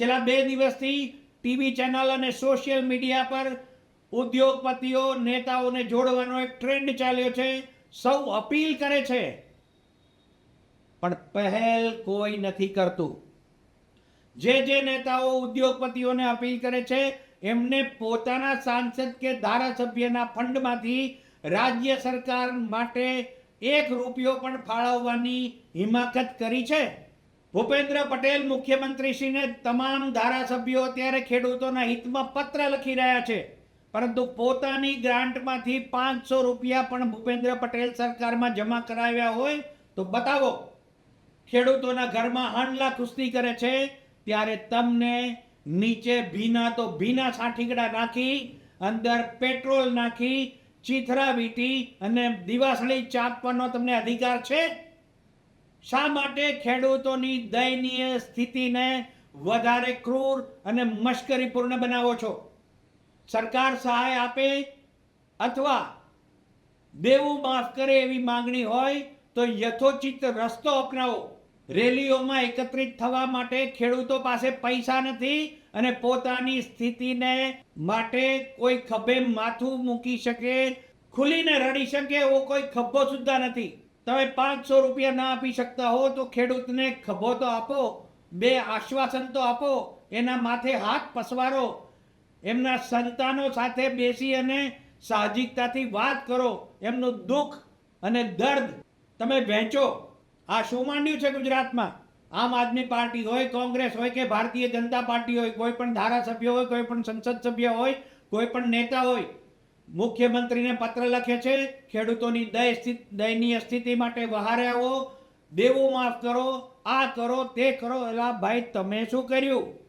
છેલ્લા બે દિવસથી ટીવી ચેનલ અને સોશિયલ મીડિયા પર ઉદ્યોગપતિઓ, નેતાઓને જોડવાનો એક ટ્રેન્ડ ચાલ્યો છે. સૌ અપીલ કરે છે. પણ પહેલ કોઈ નથી કરતું. જે જે નેતાઓ, ઉદ્યોગપતિઓને અપીલ કરે છે, એમને પોતાના સાંસદ કે ધારાસભ્યના ફંડમાંથી રાજ્ય સરકાર માટે એક રૂપિયો પણ ફાળવવાની હિમાકત કરી છે. ભૂપેન્દ્ર પટેલ મુખ્યમંત્રીશ્રીને તમામ ધારાસભ્યો અત્યારે ખેડૂતોના હિતમાં પત્ર લખી રહ્યા છે. પરંતુ પોતાની ગ્રાન્ટમાંથી પાંચસો રૂપિયા પણ ભૂપેન્દ્ર પટેલ સરકારમાં જમા કરાવ્યા હોય તો બતાવો. ખેડૂતોના ઘરમાં હાંડલા કુસ્તી કરે છે, ત્યારે તમને નીચે ભીના તો ભીના સાઠીકડા નાખી, અંદર પેટ્રોલ નાખી, ચીથરા વીટી અને દિવાસળી ચાપવાનો તમને અધિકાર છે? શા માટે ખેડૂતોની દયનીય સ્થિતિને વધારે ક્રૂર અને મશ્કરીપૂર્ણ બનાવો છો? સરકાર સહાય આપે અથવા દેવું માફ કરે એવી માંગણી હોય તો યથોચિત રસ્તો અપનાવો. રેલીઓમાં એકત્રિત થવા માટે ખેડૂતો પાસે પૈસા નથી અને પોતાની સ્થિતિને માટે કોઈ ખભે માથું મૂકી શકે, ખુલીને રડી શકે એવો કોઈ ખભો સુદ્ધા નથી. તમે પાંચસો રૂપિયા ના આપી શકતા હો તો ખેડૂતને ખભો તો આપો, બે આશ્વાસન તો આપો, એના માથે હાથ પસવારો, એમના સંતાનો સાથે બેસી અને સાહજિકતાથી વાત કરો, એમનું દુઃખ અને દર્દ તમે વહેંચો. આ શું માંડ્યું છે ગુજરાતમાં? આમ આદમી પાર્ટી હોય, કોંગ્રેસ હોય કે ભારતીય જનતા પાર્ટી હોય, કોઈ પણ ધારાસભ્ય હોય, કોઈ પણ સંસદ સભ્ય હોય, કોઈ પણ નેતા હોય મુખ્યમંત્રીને પત્ર લખે છે, ખેડૂતોની દય દયનીય સ્થિતિ માટે વહારે આવો, દેવું માફ કરો, આ કરો, તે કરો, એલા ભાઈ, તમે શું કર્યું?